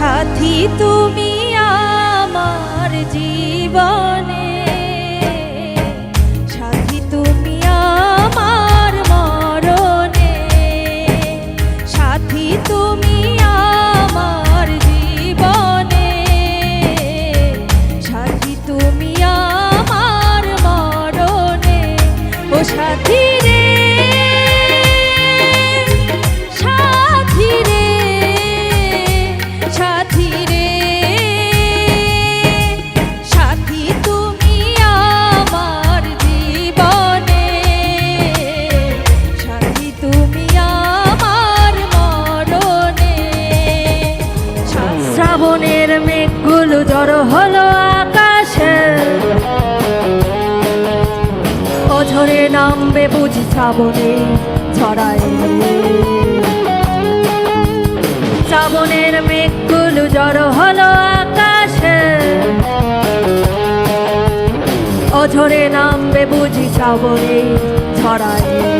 সাথী তুমি আমার জীবনে। সাথী আমার মরণে। সাথী জীবনে। আমার মরণে। ও সাথী জড়ো হলো আকাশে। অঝরে নামবে বুঝি শ্রাবণে ছড়ায়। শ্রাবণের মেঘগুলো জড়ো হলো আকাশে। অঝরে নামবে বুঝি শ্রাবণে ছড়ায়।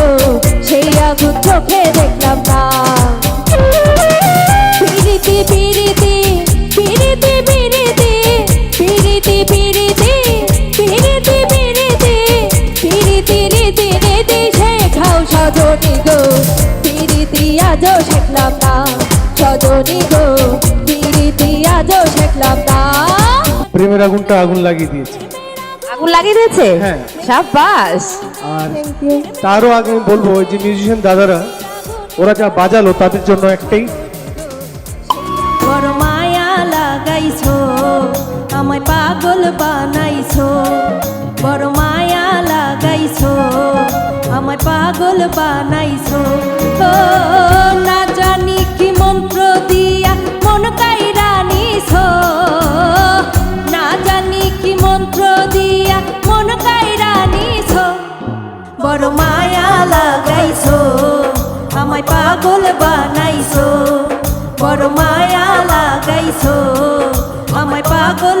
শেখলাম না সজনী গো পিরিতি আজও শেখলাম না প্রেমের আগুনটা আগুন লাগিয়ে দিয়েছে। আগুন লাগিয়ে দিয়েছে? হ্যাঁ। সাবাস আর তারও আগে বলব ওই যে মিউজিশিয়ান দাদারা ওরা যা বাজালো তাদের জন্য একটাই। মায়া লাগাইছো আমায় পাগল বানাইছো। বড় মায়া লাগাইছো আমায় পাগল বানাইছো। পাগল বানাইছো বড় মায়া লাগাইছো আমায় পাগল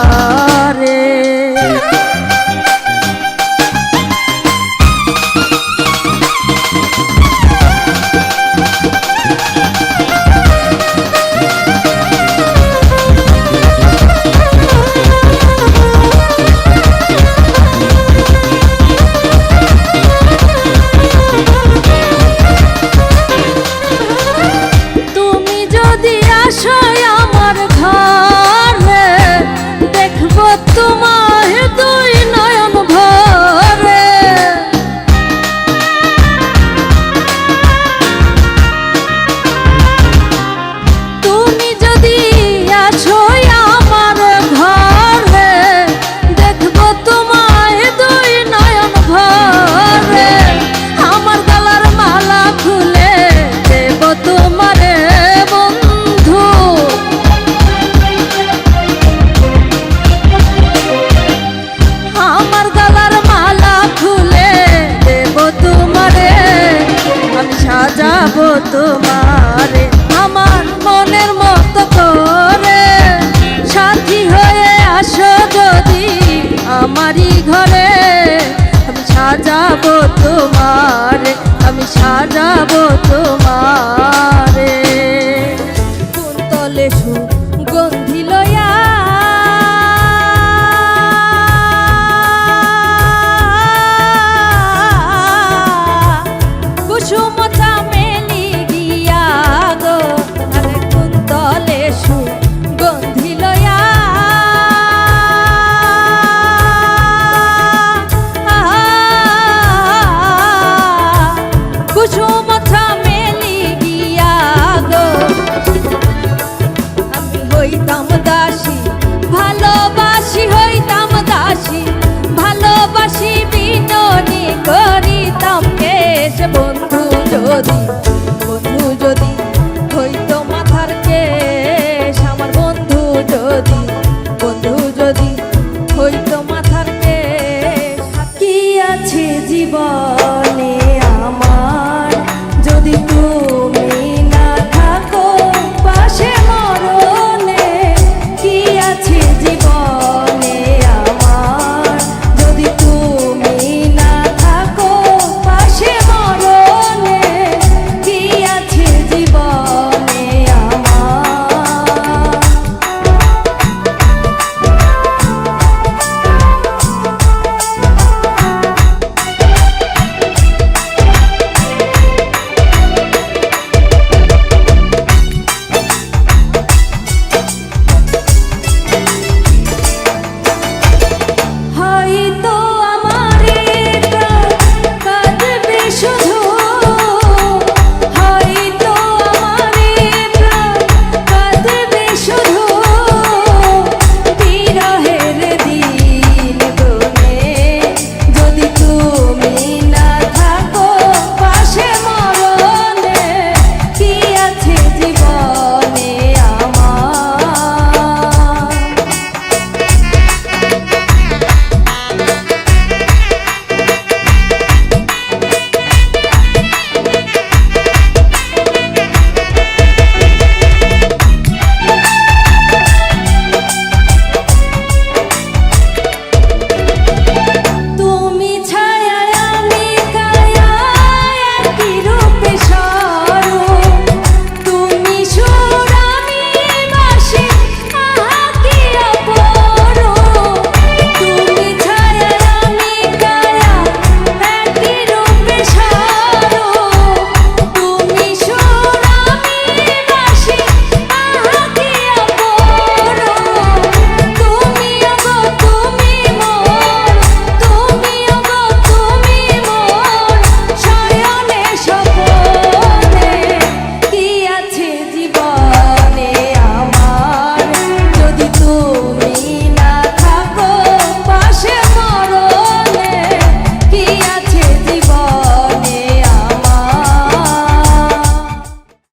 সাজাবো তোমার Bobby.